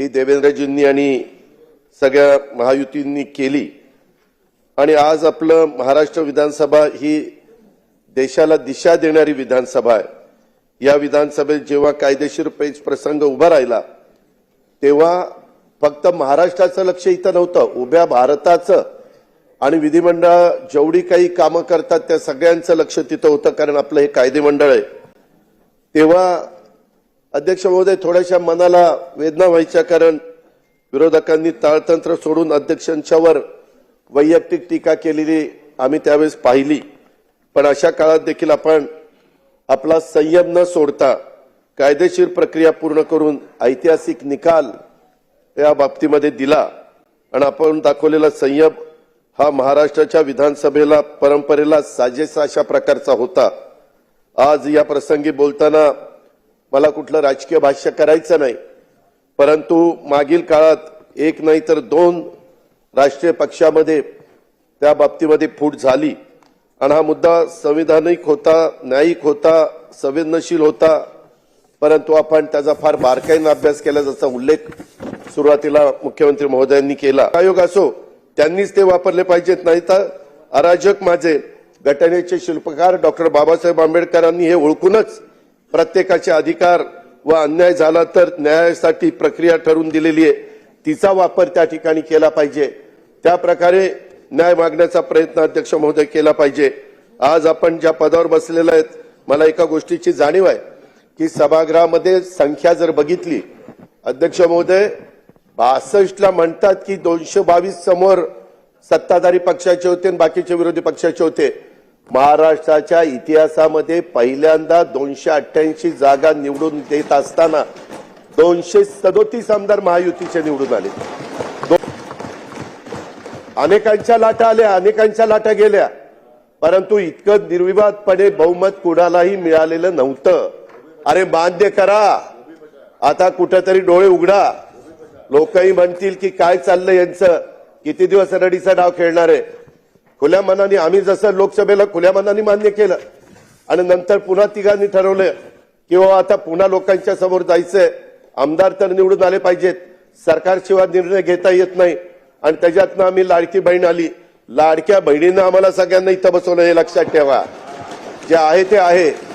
ही देवेंद्रजींनी आणि सगळ्या महायुतींनी केली. आणि आज आपलं महाराष्ट्र विधानसभा ही देशाला दिशा देणारी विधानसभा आहे. या विधानसभेत जेव्हा कायदेशीर पेच प्रसंग उभा राहिला तेव्हा फक्त महाराष्ट्राचं लक्ष इथं नव्हतं उभ्या भारताचं. आणि विधिमंडळ जेवढी काही कामं करतात त्या सगळ्यांचं लक्ष तिथं होतं कारण आपलं हे कायदेमंडळ आहे. तेव्हा अध्यक्ष महोदय थोड्याशा मनाला वेदना व्हायच्या कारण विरोधकांनी ताळतंत्र सोडून अध्यक्षांच्यावर वैयक्तिक टीका केलेली आम्ही त्यावेळेस पाहिली. पण अशा काळात देखील आपण आपला संयम न सोडता कायदेशीर प्रक्रिया पूर्ण करून ऐतिहासिक निकाल या बाबतीमध्ये दिला आणि आपण दाखवलेला संयम हा महाराष्ट्राच्या विधानसभेला परंपरेला साजेसा अशा प्रकारचा होता. आज या प्रसंगी बोलताना मला कुठलं राजकीय भाष्य करायचं नाही. परंतु मागील काळात एक नाही तर दोन राष्ट्रीय पक्षामध्ये त्या बाबतीमध्ये फूट झाली. आणि हा मुद्दा संविधानिक होता न्यायिक होता संवेदनशील होता. परंतु आपण त्याचा फार बारकाईनं अभ्यास केला ज्याचा उल्लेख सुरुवातीला मुख्यमंत्री महोदयांनी केला. आयोग असो त्यांनीच ते वापरले पाहिजेत नाही तर अराजक माझे घटनेचे शिल्पकार डॉक्टर बाबासाहेब आंबेडकरांनी हे ओळखूनच प्रत्येकाचे अधिकार व अन्याय झाला तर न्यायासाठी प्रक्रिया ठरवून दिलेली आहे. तिचा वापर त्या ठिकाणी केला पाहिजे. त्या प्रकारे न्याय मागण्याचा प्रयत्न अध्यक्ष महोदय केला पाहिजे. आज आपण ज्या पदावर बसलेला आहेत मला एका गोष्टीची जाणीव आहे की सभागृहामध्ये संख्या जर बघितली अध्यक्ष महोदय बासष्टला म्हणतात की दोनशे बावीस समोर सत्ताधारी पक्षाचे होते आणि बाकीचे विरोधी पक्षाचे होते. महाराष्ट्राच्या इतिहासामध्ये पहिल्यांदा दोनशे अठ्ठ्याऐंशी जागा निवडून देत असताना दोनशे सदोतीस आमदार महायुतीचे निवडून आले. अनेकांच्या लाटा आल्या अनेकांच्या लाटा गेल्या. परंतु इतकं निर्विवादपणे बहुमत कुणालाही मिळालेलं नव्हतं. अरे मान्य करा. आता कुठेतरी डोळे उघडा. लोकही म्हणतील की काय चाललंय यांचं? किती दिवस रडीचा डाव खेळणार आहे? खुल्या मनाने आम्ही जसं लोकसभेला खुल्या मनाने मान्य केलं आणि नंतर पुन्हा तिघांनी ठरवलं की आता पुन्हा लोकांच्या समोर जायचंय. आमदार तर निवडून आले पाहिजेत. सरकारशिवाय निर्णय घेता येत नाही. आणि त्याच्यातनं आम्ही लाडकी बहीण आली. लाडक्या बहिणीनं आम्हाला सगळ्यांना इथं बसवलं हे लक्षात ठेवा. जे आहे ते आहे.